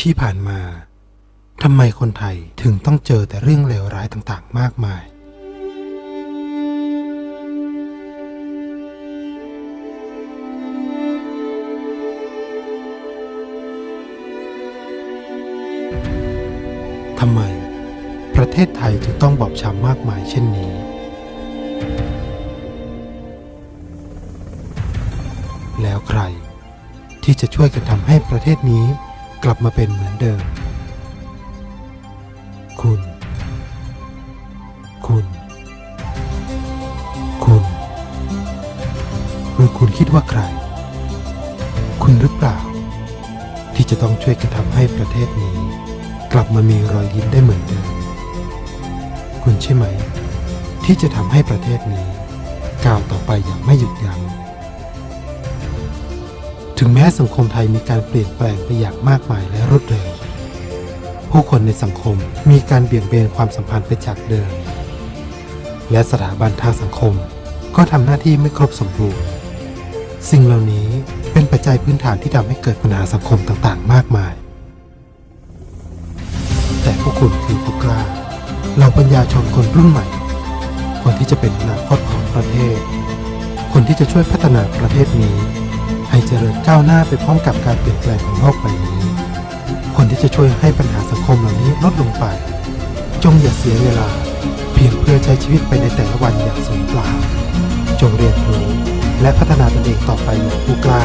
ที่ผ่านมาทำไมคนไทยถึงต้องเจอแต่เรื่องเลวร้ายต่างๆ มากมาย ทำไมประเทศไทยจึงต้องบอบช้ำมากมายเช่นนี้ แล้วใครที่จะช่วยกันทำให้ประเทศนี้ กลับมาเป็นเหมือนเดิม คุณ คุณ คุณหรือคุณคิดว่าใคร คุณหรือเปล่า ที่จะต้องช่วยกันทำให้ประเทศนี้ กลับมามีรอยยิ้มได้เหมือนเดิม คุณใช่ไหม ที่จะทำให้ประเทศนี้ก้าวต่อไปอย่างไม่หยุดยัง้ง ถึงแม้สังคมไทยมีการเปลี่ยนแปลงไปอย่างมากมายและรวดเร็ว ผู้คนในสังคมมีการเบี่ยงเบนความสัมพันธ์ไปจากเดิม และสถาบันทางสังคมก็ทำหน้าที่ไม่ครบสมบูรณ์ สิ่งเหล่านี้เป็นปัจจัยพื้นฐานที่ทำให้เกิดปัญหาสังคมต่างๆ มากมาย แต่พวกคุณคือผู้กล้าเราปัญญาชนคนรุ่นใหม่ คนที่จะเป็นอนาคตของประเทศ คนที่จะช่วยพัฒนาประเทศนี้ เจริญก้าวหน้าไปพร้อมกับการเปลี่ยนแปลงของโลกใบนี้ คนที่จะช่วยให้ปัญหาสังคมเหล่านี้ลดลงไป จงอย่าเสียเวลา เพียงเพื่อใช้ชีวิตไปในแต่ละวันอย่างสมปล่าจงเรียนรู้และพัฒนาตนเองต่อไปอย่างผู้กล้า